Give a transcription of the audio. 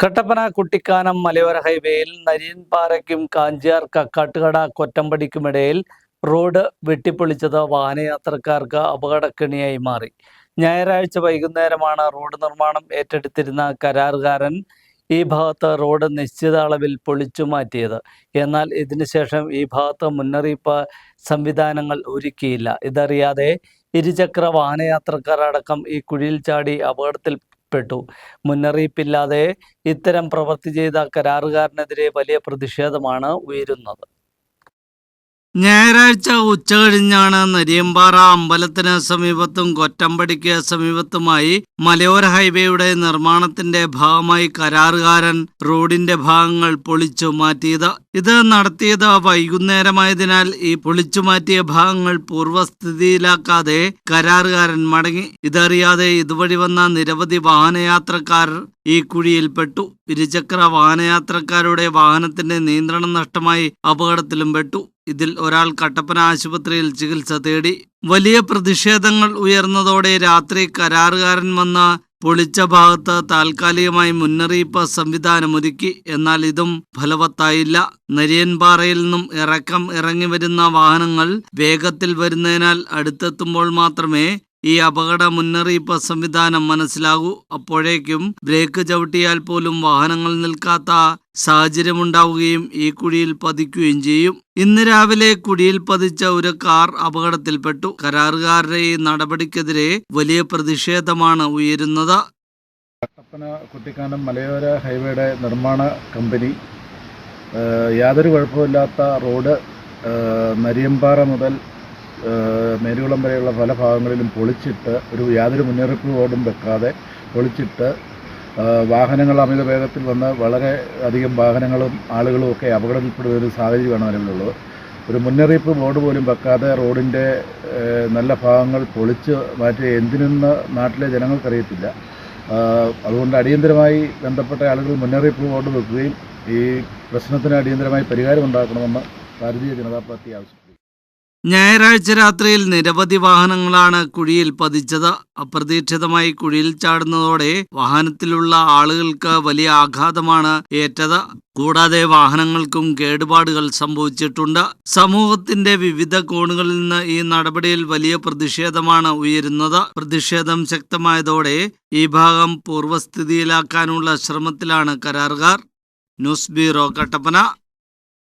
കട്ടപ്പന കുട്ടിക്കാനം മലയോര ഹൈവേയിൽ നരിയൻപാറയ്ക്കും കാഞ്ചിയാർ കക്കാട്ടുകട കൊറ്റമ്പടിക്കുമിടയിൽ റോഡ് വെട്ടിപ്പൊളിച്ചത് വാഹനയാത്രക്കാർക്ക് അപകടക്കെണിയായി മാറി. ഞായറാഴ്ച വൈകുന്നേരമാണ് റോഡ് നിർമ്മാണം ഏറ്റെടുത്തിരുന്ന കരാറുകാരൻ ഈ ഭാഗത്ത് റോഡ് നിശ്ചിത അളവിൽ പൊളിച്ചു മാറ്റിയത്. എന്നാൽ ഇതിനുശേഷം ഈ ഭാഗത്ത് മുന്നറിയിപ്പ് സംവിധാനങ്ങൾ ഒരുക്കിയില്ല. ഇതറിയാതെ ഇരുചക്ര വാഹനയാത്രക്കാർ അടക്കം ഈ കുഴിയിൽ ചാടി അപകടത്തിൽപ്പെട്ടു മുന്നറിയിപ്പില്ലാതെ ഇത്തരം പ്രവൃത്തി ചെയ്ത കരാറുകാരനെതിരെ വലിയ പ്രതിഷേധമാണ് ഉയരുന്നത്. ഞായറാഴ്ച ഉച്ച കഴിഞ്ഞാണ് നരിയമ്പാറ അമ്പലത്തിന് സമീപത്തും കൊറ്റമ്പടിക്ക് സമീപത്തുമായി മലയോര ഹൈവേയുടെ നിർമ്മാണത്തിന്റെ ഭാഗമായി കരാറുകാരൻ റോഡിന്റെ ഭാഗങ്ങൾ പൊളിച്ചു മാറ്റിയത്. ഇത് നടത്തിയത് വൈകുന്നേരമായതിനാൽ ഈ പൊളിച്ചു മാറ്റിയ ഭാഗങ്ങൾ പൂർവസ്ഥിതിയിലാക്കാതെ കരാറുകാരൻ മടങ്ങി. ഇതറിയാതെ ഇതുവഴി വന്ന നിരവധി വാഹനയാത്രക്കാർ ഈ കുഴിയിൽപ്പെട്ടു. ഇരുചക്ര വാഹനയാത്രക്കാരുടെ വാഹനത്തിന്റെ നിയന്ത്രണം നഷ്ടമായി അപകടത്തിലും പെട്ടു. ഇതിൽ ഒരാൾ കട്ടപ്പന ആശുപത്രിയിൽ ചികിത്സ തേടി. വലിയ പ്രതിഷേധങ്ങൾ ഉയർന്നതോടെ രാത്രി കരാറുകാരൻ വന്ന പൊളിച്ച ഭാഗത്ത് താൽക്കാലികമായി മുന്നറിയിപ്പ് സംവിധാനമൊരുക്കി എന്നാൽ ഇതും ഫലവത്തായില്ല. നരിയൻപാറയിൽ നിന്നും ഇറക്കം ഇറങ്ങി വരുന്ന വാഹനങ്ങൾ വേഗത്തിൽ വരുന്നതിനാൽ അടുത്തെത്തുമ്പോൾ മാത്രമേ ഈ അപകട മുന്നറിയിപ്പ് സംവിധാനം മനസ്സിലാകൂ. അപ്പോഴേക്കും ബ്രേക്ക് ചവിട്ടിയാൽ പോലും വാഹനങ്ങൾ നിൽക്കാത്ത സാഹചര്യമുണ്ടാവുകയും ഈ കുഴിയിൽ പതിക്കുകയും ചെയ്യും. ഇന്ന് രാവിലെ കുഴിയിൽ പതിച്ച ഒരു കാർ അപകടത്തിൽപ്പെട്ടു. കരാറുകാരുടെ ഈ നടപടിക്കെതിരെ വലിയ പ്രതിഷേധമാണ് ഉയരുന്നത്. കട്ടപ്പന കുട്ടിക്കാനം മലയോര ഹൈവേയുടെ നിർമ്മാണ കമ്പനി യാതൊരു കുഴപ്പമില്ലാത്ത റോഡ് നരിയമ്പാറ മുതൽ മേരുകുളം വരെയുള്ള പല ഭാഗങ്ങളിലും പൊളിച്ചിട്ട് ഒരു യാതൊരു മുന്നറിയിപ്പ് ബോർഡും വെക്കാതെ പൊളിച്ചിട്ട് വാഹനങ്ങൾ അമിത വേഗത്തിൽ വന്ന് വളരെ അധികം വാഹനങ്ങളും ആളുകളും ഒക്കെ അപകടത്തിൽപ്പെടുന്ന ഒരു സാഹചര്യമാണ് നിലവിലുള്ളത്. ഒരു മുന്നറിയിപ്പ് ബോർഡ് പോലും വെക്കാതെ റോഡിന്റെ നല്ല ഭാഗങ്ങൾ പൊളിച്ച് മാറ്റി എന്തിനെന്ന് നാട്ടിലെ ജനങ്ങൾക്കറിയത്തില്ല. അതുകൊണ്ട് അടിയന്തരമായി ബന്ധപ്പെട്ട ആളുകൾ മുന്നറിയിപ്പ് ബോർഡ് വെക്കുകയും ഈ പ്രശ്നത്തിന് അടിയന്തരമായി പരിഹാരം ഉണ്ടാക്കണമെന്ന് ഭാരതീയ ജനതാ പാർട്ടി ആവശ്യപ്പെട്ടു. ഞായറാഴ്ച രാത്രിയിൽ നിരവധി വാഹനങ്ങളാണ് കുഴിയിൽ പതിച്ചത്. അപ്രതീക്ഷിതമായി കുഴിയിൽ ചാടുന്നതോടെ വാഹനത്തിലുള്ള ആളുകൾക്ക് വലിയ ആഘാതമാണ് ഏറ്റത്. കൂടാതെ വാഹനങ്ങൾക്കും കേടുപാടുകൾ സംഭവിച്ചിട്ടുണ്ട്. സമൂഹത്തിന്റെ വിവിധ കോണുകളിൽ നിന്ന് ഈ നടപടിയിൽ വലിയ പ്രതിഷേധമാണ് ഉയരുന്നത്. പ്രതിഷേധം ശക്തമായതോടെ ഈ ഭാഗം പൂർവസ്ഥിതിയിലാക്കാനുള്ള ശ്രമത്തിലാണ് കരാറുകാർ. News bureau Kattappana.